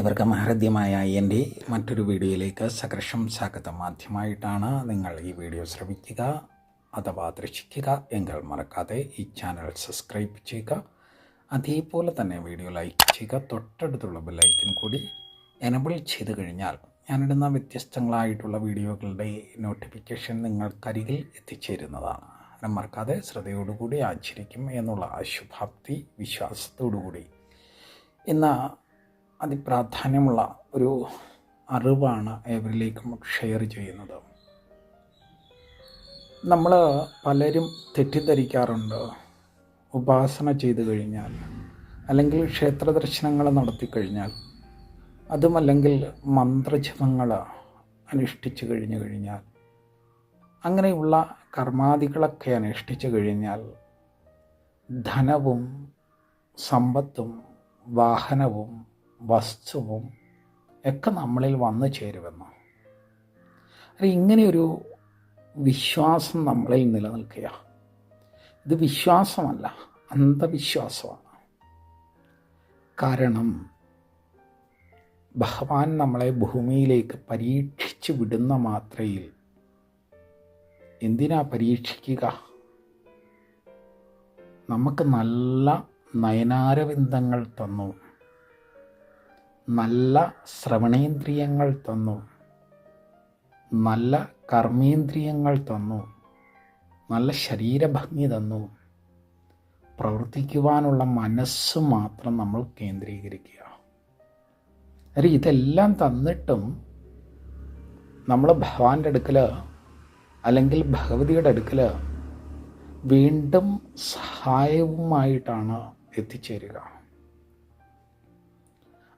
ഏവർക്കും ഹൃദ്യമായ എന്റെ മറ്റൊരു വീഡിയോയിലേക്ക് സകർഷം സ്വാഗതം. ആദ്യമായിട്ടാണ് നിങ്ങൾ ഈ വീഡിയോ ശ്രമിക്കുക അഥവാ ദർശിക്കുക എങ്കിൽ മറക്കാതെ ഈ ചാനൽ സബ്സ്ക്രൈബ് ചെയ്യുക. അതേപോലെ തന്നെ വീഡിയോ ലൈക്ക് ചെയ്യുക. തൊട്ടടുത്തുള്ള ബെല്ലൈക്കൻ കൂടി എനബിൾ ചെയ്ത് കഴിഞ്ഞാൽ ഞാനിടുന്ന വ്യത്യസ്തങ്ങളായിട്ടുള്ള വീഡിയോകളുടെ നോട്ടിഫിക്കേഷൻ നിങ്ങൾക്കരികിൽ എത്തിച്ചേരുന്നതാണ്. അതിനെ മറക്കാതെ ശ്രദ്ധയോടുകൂടി ആചരിക്കും എന്നുള്ള ശുഭാപ്തി വിശ്വാസത്തോടുകൂടി. ഇന്ന് അതിപ്രാധാന്യമുള്ള ഒരു അറിവാണ് ഏവരിലേക്കും ഷെയർ ചെയ്യുന്നത്. നമ്മൾ പലരും തെറ്റിദ്ധരിക്കാറുണ്ട്. ഉപാസന ചെയ്തു കഴിഞ്ഞാൽ അല്ലെങ്കിൽ ക്ഷേത്ര ദർശനങ്ങൾ നടത്തിക്കഴിഞ്ഞാൽ അതുമല്ലെങ്കിൽ മന്ത്രജപങ്ങൾ അനുഷ്ഠിച്ചു കഴിഞ്ഞു കഴിഞ്ഞാൽ അങ്ങനെയുള്ള കർമാദികളൊക്കെ അനുഷ്ഠിച്ചു കഴിഞ്ഞാൽ ധനവും സമ്പത്തും വാഹനവും വസ്തുവും ഒക്കെ നമ്മളിൽ വന്നു ചേരുമെന്ന്? ഇങ്ങനെയൊരു വിശ്വാസം നമ്മളിൽ നിലനിൽക്കുക ഇത് വിശ്വാസമല്ല അന്ധവിശ്വാസമാണ്. കാരണം ഭഗവാൻ നമ്മളെ ഭൂമിയിലേക്ക് പരീക്ഷിച്ച് വിടുന്ന മാത്രയിൽ എന്തിനാ പരീക്ഷിക്കുക? നമുക്ക് നല്ല നയനാരവിന്ദങ്ങൾ തന്നു. നല്ല ശ്രവണേന്ദ്രിയങ്ങൾ തന്നു. നല്ല കർമ്മേന്ദ്രിയങ്ങൾ തന്നു. നല്ല ശരീരഭംഗി തന്നു. പ്രവർത്തിക്കുവാനുള്ള മനസ്സ് മാത്രം നമ്മൾ കേന്ദ്രീകരിക്കുക. അല്ല ഇതെല്ലാം തന്നിട്ടും നമ്മൾ ഭഗവാന്റെ അടുക്കൽ അല്ലെങ്കിൽ ഭഗവതിയുടെ അടുക്കൽ വീണ്ടും സഹായവുമായിട്ടാണ് എത്തിച്ചേരുക.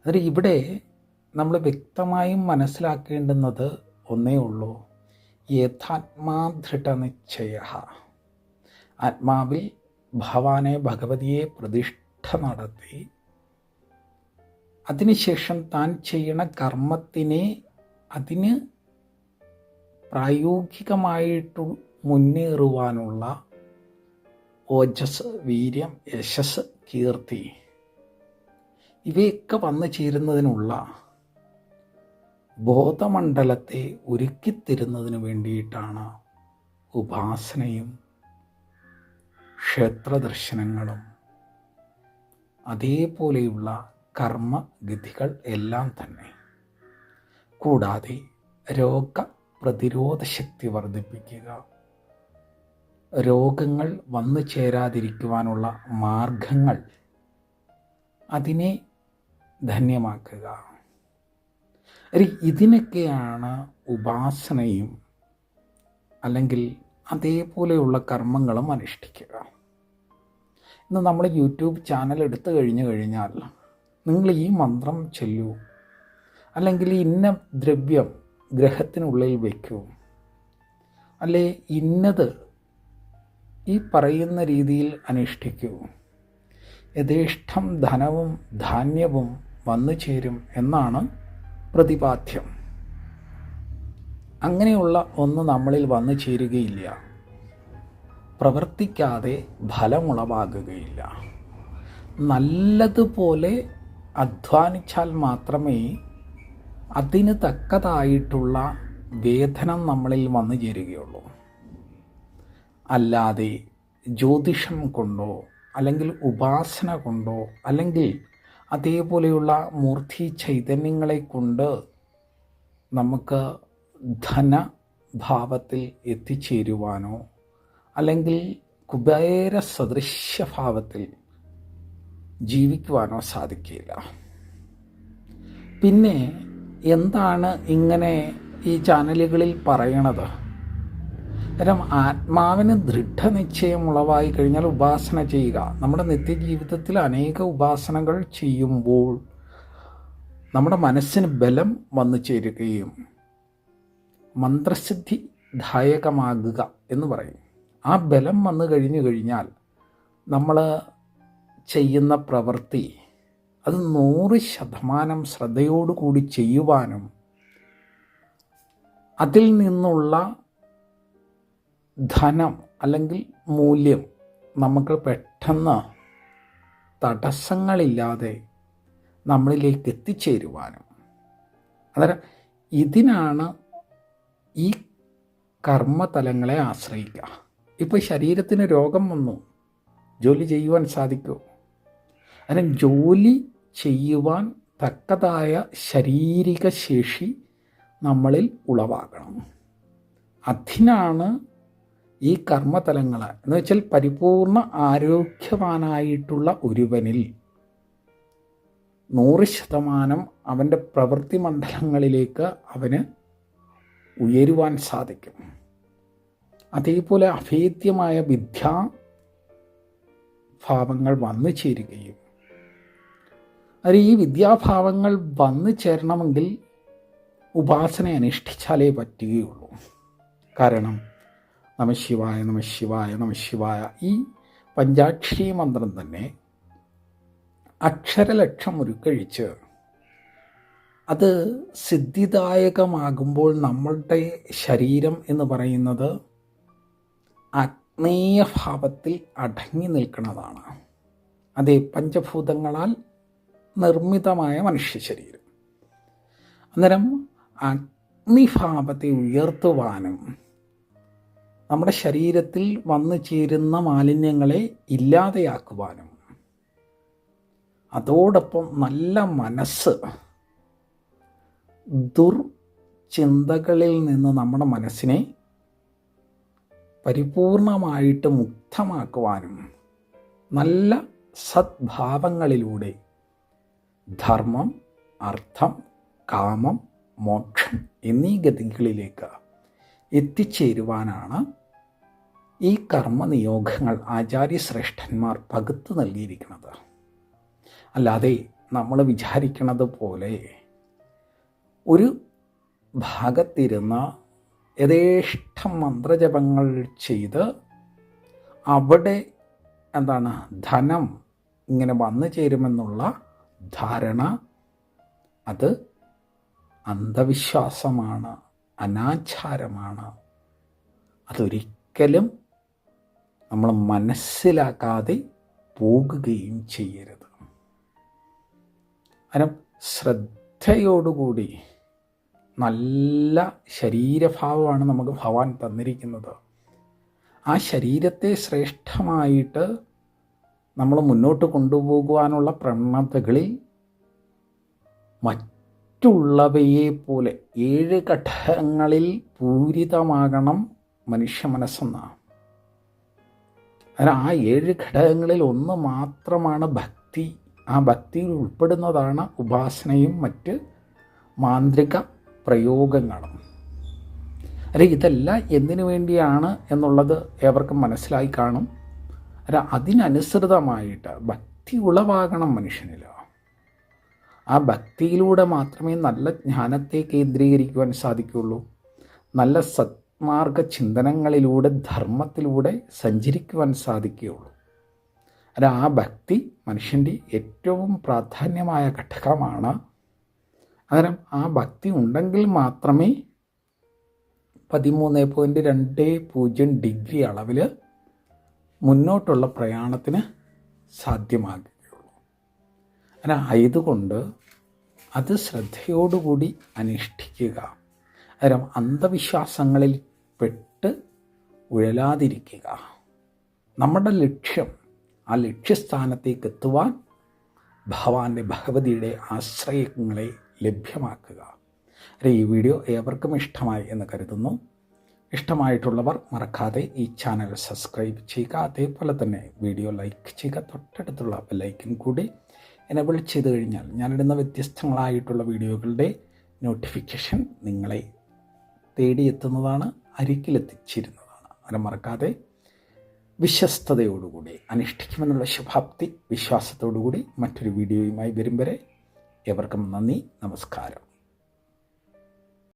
അതിൽ ഇവിടെ നമ്മൾ വ്യക്തമായും മനസ്സിലാക്കേണ്ടുന്നത് ഒന്നേ ഉള്ളൂ. യഥാത്മാദൃഢ നിശ്ചയ ആത്മാവിൽ ഭവാനെ ഭഗവതിയെ പ്രതിഷ്ഠ നടത്തി. അതിനുശേഷം താൻ ചെയ്യണ കർമ്മത്തിനെ അതിന് പ്രായോഗികമായിട്ട് മുന്നേറുവാനുള്ള ഓജസ് വീര്യം യശസ് കീർത്തി. ഇവയൊക്കെ വന്നു ചേരുന്നതിനുള്ള ബോധമണ്ഡലത്തെ ഒരുക്കിത്തരുന്നതിന് വേണ്ടിയിട്ടാണ് ഉപാസനയും ക്ഷേത്രദർശനങ്ങളും അതേപോലെയുള്ള കർമ്മഗതികൾ എല്ലാം തന്നെ. കൂടാതെ രോഗ പ്രതിരോധ ശക്തി വർദ്ധിപ്പിക്കുക രോഗങ്ങൾ വന്നു ചേരാതിരിക്കുവാനുള്ള മാർഗങ്ങൾ അതിനെ ധന്യമാക്കുക. ഇതിനൊക്കെയാണ് ഉപാസനയും അല്ലെങ്കിൽ അതേപോലെയുള്ള കർമ്മങ്ങളും അനുഷ്ഠിക്കുക. ഇന്ന് നമ്മൾ യൂട്യൂബ് ചാനൽ എടുത്തു കഴിഞ്ഞു കഴിഞ്ഞാൽ നിങ്ങൾ ഈ മന്ത്രം ചൊല്ലൂ. അല്ലെങ്കിൽ ഇന്ന ദ്രവ്യം ഗ്രഹത്തിനുള്ളിൽ വയ്ക്കൂ അല്ലെ ഇന്നത് ഈ പറയുന്ന രീതിയിൽ അനുഷ്ഠിക്കൂ. യഥേഷ്ടം ധനവും ധാന്യവും വന്നു ചേരും എന്നാണ് പ്രതിപാദ്യം. അങ്ങനെയുള്ള ഒന്ന് നമ്മളിൽ വന്നു ചേരുകയില്ല. പ്രവർത്തിക്കാതെ ഫലമുളവാകുകയില്ല. നല്ലതുപോലെ അധ്വാനിച്ചാൽ മാത്രമേ അതിന് തക്കതായിട്ടുള്ള വേതനം നമ്മളിൽ വന്നു ചേരുകയുള്ളൂ. അല്ലാതെ ജ്യോതിഷം കൊണ്ടോ അല്ലെങ്കിൽ ഉപാസന കൊണ്ടോ അല്ലെങ്കിൽ അതേപോലെയുള്ള മൂർത്തി ചൈതന്യങ്ങളെ കൊണ്ട് നമുക്ക് ധനഭാവത്തിൽ എത്തിച്ചേരുവാനോ അല്ലെങ്കിൽ കുബേര സദൃശ്യഭാവത്തിൽ ജീവിക്കുവാനോ സാധിക്കില്ല. പിന്നെ എന്താണ് ഇങ്ങനെ ഈ ചാനലുകളിൽ പറയണത്? കാരണം ആത്മാവിന് ദൃഢനിശ്ചയം ഉളവായി കഴിഞ്ഞാൽ ഉപാസന ചെയ്യുക. നമ്മുടെ നിത്യജീവിതത്തിൽ അനേക ഉപാസനകൾ ചെയ്യുമ്പോൾ നമ്മുടെ മനസ്സിന് ബലം വന്നു ചേരുകയും മന്ത്രസിദ്ധി ദായകമാകുക എന്ന് പറയും. ആ ബലം വന്നു കഴിഞ്ഞു കഴിഞ്ഞാൽ നമ്മൾ ചെയ്യുന്ന പ്രവൃത്തി അത് നൂറ് ശതമാനം ശ്രദ്ധയോടുകൂടി ചെയ്യുവാനും അതിൽ നിന്നുള്ള ധനം അല്ലെങ്കിൽ മൂല്യം നമുക്ക് പെട്ടെന്ന് തടസ്സങ്ങളില്ലാതെ നമ്മളിലേക്ക് എത്തിച്ചേരുവാനും. അന്നേരം ഇതിനാണ് ഈ കർമ്മതലങ്ങളെ ആശ്രയിക്കുക. ഇപ്പോൾ ശരീരത്തിന് രോഗം വന്നു ജോലി ചെയ്യുവാൻ സാധിക്കൂ. അതിന് ജോലി ചെയ്യുവാൻ തക്കതായ ശാരീരിക ശേഷി നമ്മളിൽ ഉളവാകണം. അതിനാണ് ഈ കർമ്മതലങ്ങൾ എന്ന് വെച്ചാൽ പരിപൂർണ ആരോഗ്യവാനായിട്ടുള്ള ഒരുവനിൽ നൂറ് ശതമാനം അവന്റെ പ്രവൃത്തി മണ്ഡലങ്ങളിലേക്ക് അവന് ഉയരുവാൻ സാധിക്കും. അതേപോലെ അഭേദ്യമായ വിദ്യാ ഭാവങ്ങൾ വന്നു ചേരുകയും. അത് ഈ വിദ്യാഭാവങ്ങൾ വന്നു ചേരണമെങ്കിൽ ഉപാസന അനുഷ്ഠിച്ചാലേ പറ്റുകയുള്ളൂ. കാരണം നമശിവായ നമശിവായ നമശിവായ ഈ പഞ്ചാക്ഷരി മന്ത്രം തന്നെ അക്ഷരലക്ഷം ഉരുക്കഴിച്ച് അത് സിദ്ധിദായകമാകുമ്പോൾ നമ്മളുടെ ശരീരം എന്ന് പറയുന്നത് ആത്മീയഭാവത്തിൽ അടങ്ങി നിൽക്കുന്നതാണ്. അതേ പഞ്ചഭൂതങ്ങളാൽ നിർമ്മിതമായ മനുഷ്യ ശരീരം. അന്നേരം അഗ്നിഭാവത്തെ ഉയർത്തുവാനും നമ്മുടെ ശരീരത്തിൽ വന്നു ചേരുന്ന മാലിന്യങ്ങളെ ഇല്ലാതെയാക്കുവാനും അതോടൊപ്പം നല്ല മനസ്സ് ദുർചിന്തകളിൽ നിന്ന് നമ്മുടെ മനസ്സിനെ പരിപൂർണമായിട്ട് മുക്തമാക്കുവാനും നല്ല സദ്ഭാവങ്ങളിലൂടെ ധർമ്മം അർത്ഥം കാമം മോക്ഷം എന്നീ ഗതികളിലേക്ക് എത്തിച്ചേരുവാനാണ് ഈ കർമ്മനിയോഗങ്ങൾ ആചാര്യശ്രേഷ്ഠന്മാർ പകുത്തു നൽകിയിരിക്കുന്നത്. അല്ലാതെ നമ്മൾ വിചാരിക്കുന്നത് പോലെ ഒരു ഭാഗത്തിരുന്ന യഥേഷ്ടം മന്ത്രജപങ്ങൾ ചെയ്ത് അവിടെ എന്താണ് ധനം ഇങ്ങനെ വന്നു ചേരുമെന്നുള്ള ധാരണ അത് അന്ധവിശ്വാസമാണ് അനാചാരമാണ്. അതൊരിക്കലും നമ്മൾ മനസ്സിലാക്കാതെ പോകുകയും ചെയ്യരുത്. കാരണം ശ്രദ്ധയോടുകൂടി നല്ല ശരീരഭാവമാണ് നമുക്ക് ഭഗവാൻ തന്നിരിക്കുന്നത്. ആ ശരീരത്തെ ശ്രേഷ്ഠമായിട്ട് നമ്മൾ മുന്നോട്ട് കൊണ്ടുപോകുവാനുള്ള പ്രവണതകളിൽ മറ്റുള്ളവയെ പോലെ ഏഴ് ഘട്ടങ്ങളിൽ പൂരിതമാകണം മനുഷ്യ മനസ്സെന്നാണ്. ആ ഏഴ് ഘടകങ്ങളിൽ ഒന്ന് മാത്രമാണ് ഭക്തി. ആ ഭക്തിയിൽ ഉൾപ്പെടുന്നതാണ് ഉപാസനയും മറ്റ് മാന്ത്രിക പ്രയോഗങ്ങളും. അല്ലെ ഇതല്ല എന്തിനു വേണ്ടിയാണ് എന്നുള്ളത് ഏവർക്കും മനസ്സിലായി കാണും. അല്ല അതിനനുസൃതമായിട്ട് ഭക്തി ഉളവാകണം മനുഷ്യനിൽ ആ ഭക്തിയിലൂടെ മാത്രമേ നല്ല ജ്ഞാനത്തെ കേന്ദ്രീകരിക്കുവാൻ സാധിക്കുകയുള്ളൂ. നല്ല സത്മാർഗ ചിന്തനങ്ങളിലൂടെ ധർമ്മത്തിലൂടെ സഞ്ചരിക്കുവാൻ സാധിക്കുകയുള്ളൂ. അല്ല ആ ഭക്തി മനുഷ്യന്റെ ഏറ്റവും പ്രാധാന്യമായ ഘടകമാണ്. അന്നേരം ആ ഭക്തി ഉണ്ടെങ്കിൽ മാത്രമേ പതിമൂന്ന് പോയിന്റ് രണ്ട് പൂജ്യം ഡിഗ്രി അളവിൽ മുന്നോട്ടുള്ള പ്രയാണത്തിന് സാധ്യമാകുകയുള്ളൂ. അല്ല ആയതുകൊണ്ട് അത് ശ്രദ്ധയോടുകൂടി അനുഷ്ഠിക്കുക. അന്നേരം അന്ധവിശ്വാസങ്ങളിൽ പെട്ട് ഉഴലാതിരിക്കുക. നമ്മുടെ ലക്ഷ്യം ആ ലക്ഷ്യസ്ഥാനത്തേക്ക് എത്തുവാൻ ഭഗവാന്റെ ഭഗവതിയുടെ ആശ്രയങ്ങളെ ലഭ്യമാക്കുക. ഈ വീഡിയോ ഏവർക്കും ഇഷ്ടമായി എന്ന് കരുതുന്നു. ഇഷ്ടമായിട്ടുള്ളവർ മറക്കാതെ ഈ ചാനൽ സബ്സ്ക്രൈബ് ചെയ്യുക. അതേപോലെ തന്നെ വീഡിയോ ലൈക്ക് ചെയ്യുക. തൊട്ടടുത്തുള്ള ബെല്ലൈക്കൻ കൂടി എനബിൾ ചെയ്ത് കഴിഞ്ഞാൽ ഞാനിടുന്ന വ്യത്യസ്തങ്ങളായിട്ടുള്ള വീഡിയോകളുടെ നോട്ടിഫിക്കേഷൻ നിങ്ങളെ തേടിയെത്തുന്നതാണ്. അരികിലെത്തിച്ചിരുന്നതാണ്. അങ്ങനെ മറക്കാതെ വിശ്വസ്തയോടുകൂടി അനുഷ്ഠിക്കുമെന്നുള്ള ശുഭാപ്തി വിശ്വാസത്തോടുകൂടി മറ്റൊരു വീഡിയോയുമായി വരും വരെ നന്ദി നമസ്കാരം.